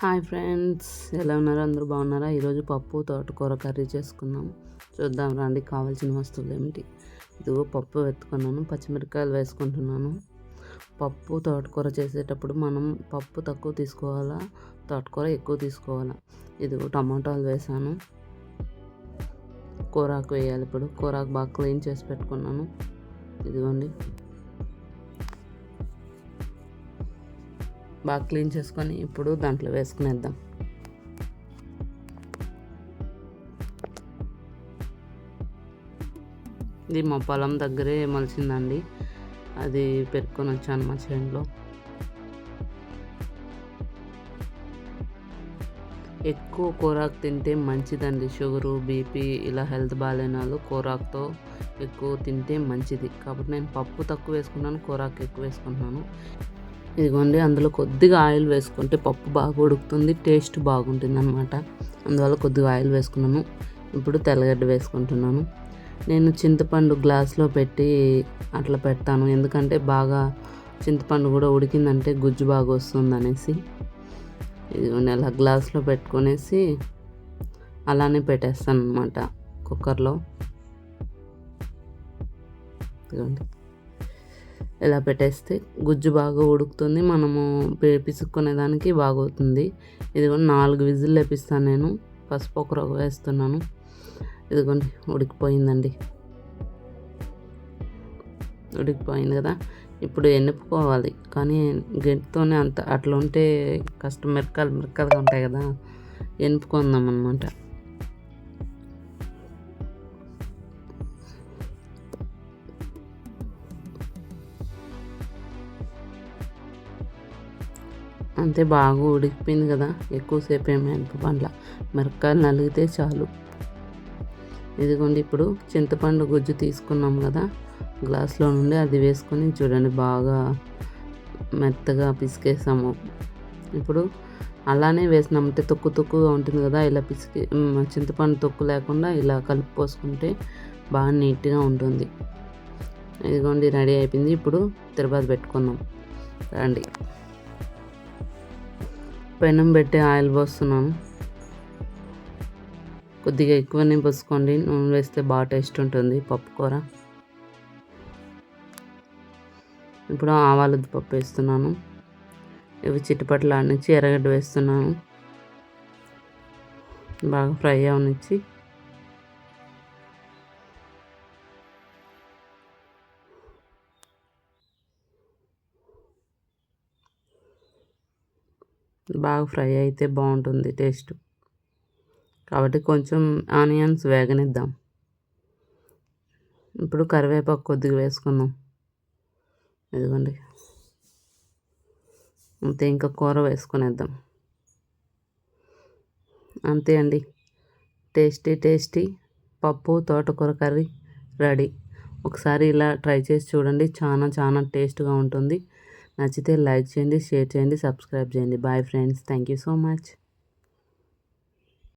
Hi friends ఎలా ఉన్నారు? అందరూ బాగున్నారా? ఈరోజు పప్పు తోటకూర కర్రీ చేసుకున్నాం చూద్దాం రండి కావాల్సిన వస్తువులు ఏమిటి? ఇదిగో పప్పు ఎత్తుకున్నాను పచ్చిమిరపకాయలు వేసుకుంటున్నాను. పప్పు తోటకూర చేసేటప్పుడు మనం పప్పు తక్కువ తీసుకోవాలా? తోటకూర ఎక్కువ తీసుకోవాలా? ఇదిగో టమాటాలు వేసాను. కూరాకు వేయాలి ఇప్పుడు. కూరాకు బాగా క్లీన్ చేసి పెట్టుకున్నాను. ఇదిగోండి. బాగా క్లీన్ చేసుకొని ఇప్పుడు దాంట్లో వేసుకునేద్దాం. ఇది మా పొలం దగ్గరే మలిచిందండి. అది పెట్టుకొని వచ్చాను మా చేనులో. ఎక్కువ కూరాకు తింటే మంచిదండి. షుగరు బీపీ ఇలా హెల్త్ బాగాలేని వాళ్ళు కూరాకుతో ఎక్కువ తింటే మంచిది. కాబట్టి నేను పప్పు తక్కువ వేసుకున్నాను కూరాకు ఎక్కువ వేసుకుంటున్నాను. ఇదిగోండి అందులో కొద్దిగా ఆయిల్ వేసుకుంటే పప్పు బాగా ఉడుకుతుంది టేస్ట్ బాగుంటుంది అనమాట అందువల్ల కొద్దిగా ఆయిల్ వేసుకున్నాను. ఇప్పుడు తెల్లగడ్డ వేసుకుంటున్నాను. నేను చింతపండు గ్లాస్లో పెట్టి అట్లా పెడతాను. ఎందుకంటే బాగా చింతపండు కూడా ఉడికిందంటే గుజ్జు బాగా వస్తుంది అనేసి ఇదిగోండి అలా గ్లాస్లో పెట్టుకునేసి అలానే పెట్టేస్తాను అనమాట కుక్కర్లో. ఇదిగోండి. ఇలా పెట్టేస్తే గుజ్జు బాగా ఉడుకుతుంది. మనము పిసుక్కునే దానికి బాగవుతుంది. ఇదిగోండి నాలుగు విజిల్ వేపిస్తాను నేను. పసుపు ఒక రవ్వ వేస్తున్నాను. ఇదిగోండి ఉడికిపోయిందండి. ఉడికిపోయింది కదా. ఇప్పుడు ఎన్నుపుకోవాలి కానీ గట్టితోనే అంత అట్లా ఉంటే కష్టం మిరకాలు మిరకాలుగా ఉంటాయి కదా. ఎనుపుకుందాం అనమాట అంతే బాగా ఉడికిపోయింది కదా. ఎక్కువసేపు ఏమి పండ్ల మిరపకాయలు నలిగితే చాలు. ఇదిగోండి ఇప్పుడు చింతపండు గుజ్జు తీసుకున్నాం కదా. గ్లాస్లో నుండి అది వేసుకొని చూడండి బాగా మెత్తగా పిసికేసాము. ఇప్పుడు అలానే వేసినామంటే తొక్కు తొక్కుగా ఉంటుంది కదా. ఇలా పిసికి చింతపండు తొక్కు లేకుండా ఇలా కలిపి పోసుకుంటే బాగా నీట్గా ఉంటుంది. ఇదిగోండి రెడీ అయిపోయింది. ఇప్పుడు తిరుపతి పెట్టుకుందాం. రండి. పెనం పెట్టి ఆయిల్ పోస్తున్నాను కొద్దిగా ఎక్కువనే పోసుకోండి. నూనె వేస్తే బాగా టేస్ట్ ఉంటుంది పప్పు కూర. ఇప్పుడు ఆవాల పప్పు వేస్తున్నాను. ఇవి చిట్టుపట్లు ఆడించి ఎర్రగడ్డ వేస్తున్నాను. బాగా ఫ్రై అవనిచ్చి బాగా ఫ్రై అయితే బాగుంటుంది టేస్ట్. కాబట్టి కొంచెం ఆనియన్స్ వేగనిద్దాం. ఇప్పుడు కరివేపాకు కొద్దిగా వేసుకుందాం. ఇదిగోండి. అంతే ఇంకా కూర వేసుకునేద్దాం. అంతే అండి. టేస్టీ టేస్టీ పప్పు తోటకూర కర్రీ రెడీ. ఒకసారి ఇలా ట్రై చేసి చూడండి. చాలా చాలా టేస్ట్గా ఉంటుంది. నచ్చితే లైక్ చేయండి షేర్ చేయండి సబ్స్క్రైబ్ చేయండి. Bye friends thank you so much